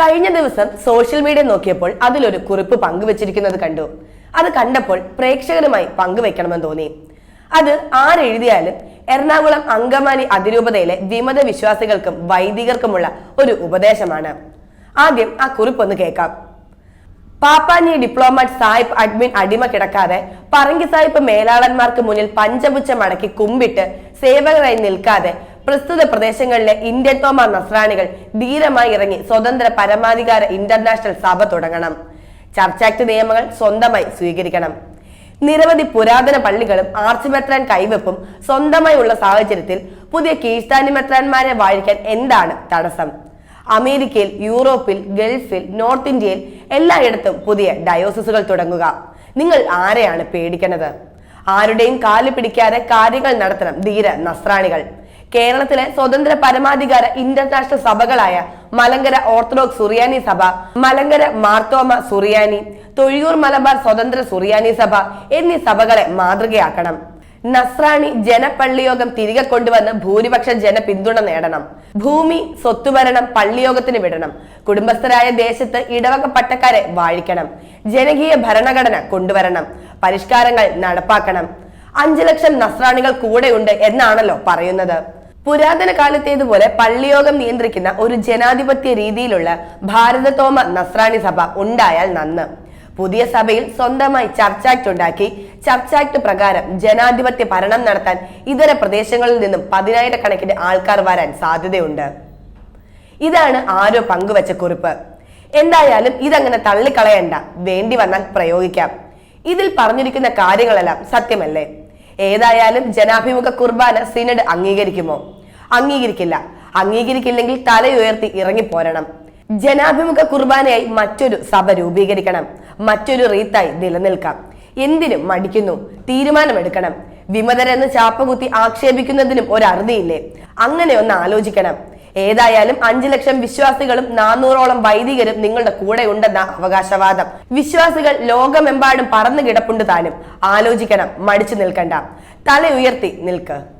കഴിഞ്ഞ ദിവസം social media നോക്കിയപ്പോൾ അതിലൊരു കുറിപ്പ് പങ്കുവച്ചിരിക്കുന്നത് കണ്ടു. അത് കണ്ടപ്പോൾ പ്രേക്ഷകരുമായി പങ്കുവെക്കണമെന്ന് തോന്നി. അത് ആരെഴുതിയാലും എറണാകുളം അങ്കമാലി അതിരൂപതയിലെ വിമത വിശ്വാസികൾക്കും വൈദികർക്കുമുള്ള ഒരു ഉപദേശമാണ്. ആദ്യം ആ കുറിപ്പ് ഒന്ന് കേൾക്കാം. പാപ്പാനി ഡിപ്ലോമാറ്റ് സാഹിബ് അഡ്മിൻ അടിമ കിടക്കാതെ പറങ്കി സാഹിബ് മേലാളന്മാർക്ക് മുന്നിൽ പഞ്ചപുച്ച മടക്കി കുമ്പിട്ട് സേവകരായി നിൽക്കാതെ പ്രസ്തുത പ്രദേശങ്ങളിലെ ഇന്ത്യൻ തോമ നസ്രാണികൾ ധീരമായി ഇറങ്ങി സ്വതന്ത്ര പരമാധികാര ഇന്റർനാഷണൽ സഭ തുടങ്ങണം. ചർച്ച് ആക്ട് നിയമങ്ങൾ സ്വന്തമായി സ്വീകരിക്കണം. നിരവധി പുരാതന പള്ളികളും ആർച്ച് മെത്രാൻ കൈവെപ്പും സ്വന്തമായി ഉള്ള സാഹചര്യത്തിൽ പുതിയ കീഴ്സ്ഥാനി മെത്രാന്മാരെ വാഴിക്കാൻ എന്താണ് തടസ്സം? അമേരിക്കയിൽ യൂറോപ്പിൽ ഗൾഫിൽ നോർത്ത് ഇന്ത്യയിൽ എല്ലായിടത്തും പുതിയ ഡയോസിസുകൾ തുടങ്ങുക. നിങ്ങൾ ആരെയാണ് പേടിക്കണത്? ആരുടെയും കാൽ പിടിക്കാതെ കാര്യങ്ങൾ നടത്തണം ധീര നസ്രാണികൾ. കേരളത്തിലെ സ്വതന്ത്ര പരമാധികാര ഇന്റർനാഷണൽ സഭകളായ മലങ്കര ഓർത്തഡോക്സ് സുറിയാനി സഭ മലങ്കര മാർത്തോമ സുറിയാനി തൊഴിയൂർ മലബാർ സ്വതന്ത്ര സുറിയാനി സഭ എന്നീ സഭകളെ മാതൃകയാക്കണം. നസ്രാണി ജനപള്ളിയോഗം തിരികെ കൊണ്ടുവന്ന് ഭൂരിപക്ഷ ജന പിന്തുണ നേടണം. ഭൂമി സ്വത്തുഭരണം പള്ളിയോഗത്തിന് വിടണം. കുടുംബസ്ഥരായ ദേശത്ത് ഇടവക പട്ടക്കാരെ വാഴിക്കണം. ജനകീയ ഭരണഘടന കൊണ്ടുവരണം. പരിഷ്കാരങ്ങൾ നടപ്പാക്കണം. അഞ്ചു ലക്ഷം നസ്രാണികൾ കൂടെയുണ്ട് എന്നാണല്ലോ പറയുന്നത്. പുരാതന കാലത്തേതുപോലെ പള്ളിയോഗം നിയന്ത്രിക്കുന്ന ഒരു ജനാധിപത്യ രീതിയിലുള്ള ഭാരതത്തോമ നസ്രാണി സഭ ഉണ്ടായാൽ നന്ന്. പുതിയ സഭയിൽ സ്വന്തമായി ചർച്ച് ആക്ട് ഉണ്ടാക്കി ചർച്ച് ആക്ട് പ്രകാരം ജനാധിപത്യ ഭരണം നടത്താൻ ഇതര പ്രദേശങ്ങളിൽ നിന്നും പതിനായിരക്കണക്കിന് ആൾക്കാർ വരാൻ സാധ്യതയുണ്ട്. ഇതാണ് ആരോ പങ്കുവച്ച കുറിപ്പ്. എന്തായാലും ഇതങ്ങനെ തള്ളിക്കളയണ്ട വേണ്ടി വന്നാൽ പ്രയോഗിക്കാം. ഇതിൽ പറഞ്ഞിരിക്കുന്ന കാര്യങ്ങളെല്ലാം സത്യമല്ലേ? ഏതായാലും ജനാഭിമുഖ കുർബാന സിനഡ് അംഗീകരിക്കുമോ? അംഗീകരിക്കില്ല. അംഗീകരിക്കില്ലെങ്കിൽ തലയുയർത്തി ഇറങ്ങിപ്പോരണം. ജനാഭിമുഖ കുർബാനയായി മറ്റൊരു സഭ രൂപീകരിക്കണം. മറ്റൊരു റീത്തായി നിലനിൽക്കാം. എന്തിനും മടിക്കുന്നു? തീരുമാനമെടുക്കണം. വിമതരെന്ന് ചാപ്പകുത്തി ആക്ഷേപിക്കുന്നതിനും ഒരു അറുതിയില്ലേ? അങ്ങനെ ഒന്ന് ആലോചിക്കണം. ഏതായാലും അഞ്ചു ലക്ഷം വിശ്വാസികളും നാനൂറോളം വൈദികരും നിങ്ങളുടെ കൂടെ ഉണ്ടെന്ന അവകാശവാദം. വിശ്വാസികൾ ലോകമെമ്പാടും പറന്നു കിടപ്പുണ്ട് താനും. ആലോചിക്കണം മടിച്ചു നിൽക്കണ്ട. തല ഉയർത്തി നിൽക്ക്.